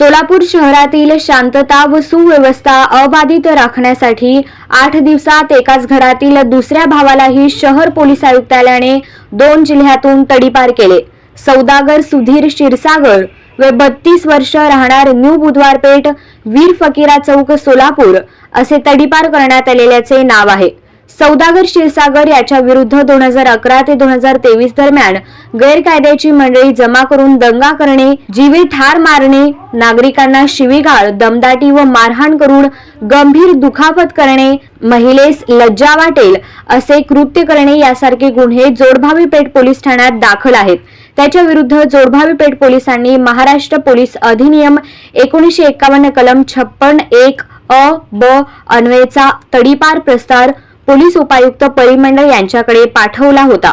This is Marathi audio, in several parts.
सोलापूर शहरातील शांतता व सुव्यवस्था अबाधित राखण्यासाठी आठ दिवसात एकाच घरातील दुसऱ्या भावालाही शहर पोलीस आयुक्तालयाने दोन जिल्ह्यातून तडीपार केले. सौदागर सुधीर क्षीरसागर व बत्तीस वर्ष राहणार न्यू बुधवारपेठ वीर फकीरा चौक सोलापूर असे तडीपार करण्यात आलेल्याचे नाव आहे. सौदागर क्षीरसागर याच्या विरुद्ध दोन हजार अकरा ते दोन हजार तेवीस दरम्यान गैरकायद्याची मंडळी जमा करून दंगा करणे जीवे ठार मारणे नागरिकांना शिवीगाळ दमदाटी व मारहाण करून गंभीर दुखापत करणे महिलेस लज्जा वाटेल असे कृत्य करणे यासारखे गुन्हे जोडभावी पेठ पोलीस ठाण्यात दाखल आहेत. त्याच्या विरुद्ध जोडभावी पेठ पोलिसांनी महाराष्ट्र पोलीस अधिनियम एकोणीसशे एकावन्न कलम छप्पन एक अ ब अन्वयचा तडीपार प्रस्तार पोलीस उपायुक्त परिमंडळ यांच्याकडे पाठवला होता.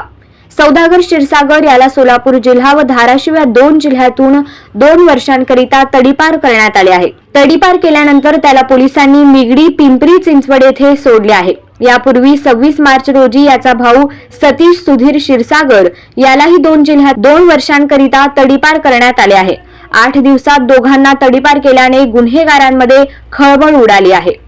सौदागर क्षीरसागर याला सोलापूर जिल्हा व धाराशिव या दोन जिल्ह्यातून दोन वर्षांकरिता तडीपार करण्यात आले आहे. तडीपार केल्यानंतर त्याला पोलिसांनी निगडी पिंपरी चिंचवड येथे सोडले आहे. यापूर्वी सव्वीस मार्च रोजी याचा भाऊ सतीश सुधीर क्षीरसागर यालाही दोन जिल्ह्यात दोन वर्षांकरिता तडीपार करण्यात आले आहे. आठ दिवसात दोघांना तडीपार केल्याने गुन्हेगारांमध्ये खळबळ उडाली आहे.